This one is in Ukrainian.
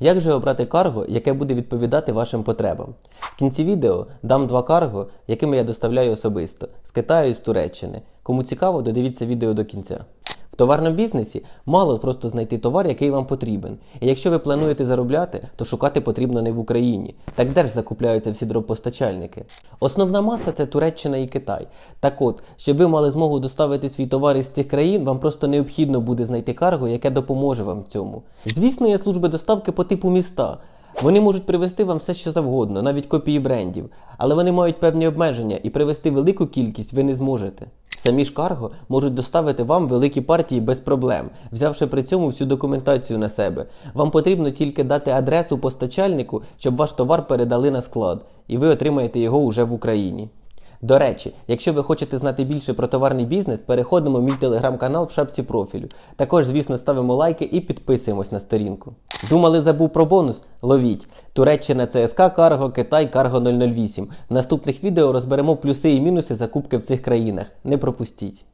Як же обрати карго, яке буде відповідати вашим потребам? В кінці відео дам два карго, якими я доставляю особисто з Китаю і з Туреччини. Кому цікаво, додивіться відео до кінця. Товарному бізнесі мало просто знайти товар, який вам потрібен. І якщо ви плануєте заробляти, то шукати потрібно не в Україні. Так де ж закупляються всі дропостачальники? Основна маса це Туреччина і Китай. Так от, щоб ви мали змогу доставити свій товар із цих країн, вам просто необхідно буде знайти карго, яке допоможе вам в цьому. Звісно, є служби доставки по типу міста. Вони можуть привезти вам все, що завгодно, навіть копії брендів, але вони мають певні обмеження і привезти велику кількість ви не зможете. Самі ж карго можуть доставити вам великі партії без проблем, взявши при цьому всю документацію на себе. Вам потрібно тільки дати адресу постачальнику, щоб ваш товар передали на склад, і ви отримаєте його уже в Україні. До речі, якщо ви хочете знати більше про товарний бізнес, переходимо в мій телеграм-канал в шапці профілю. Також, звісно, ставимо лайки і підписуємось на сторінку. Думали, забув про бонус? Ловіть! Туреччина ЦСК Карго, Китай Карго 008. В наступних відео розберемо плюси і мінуси закупки в цих країнах. Не пропустіть!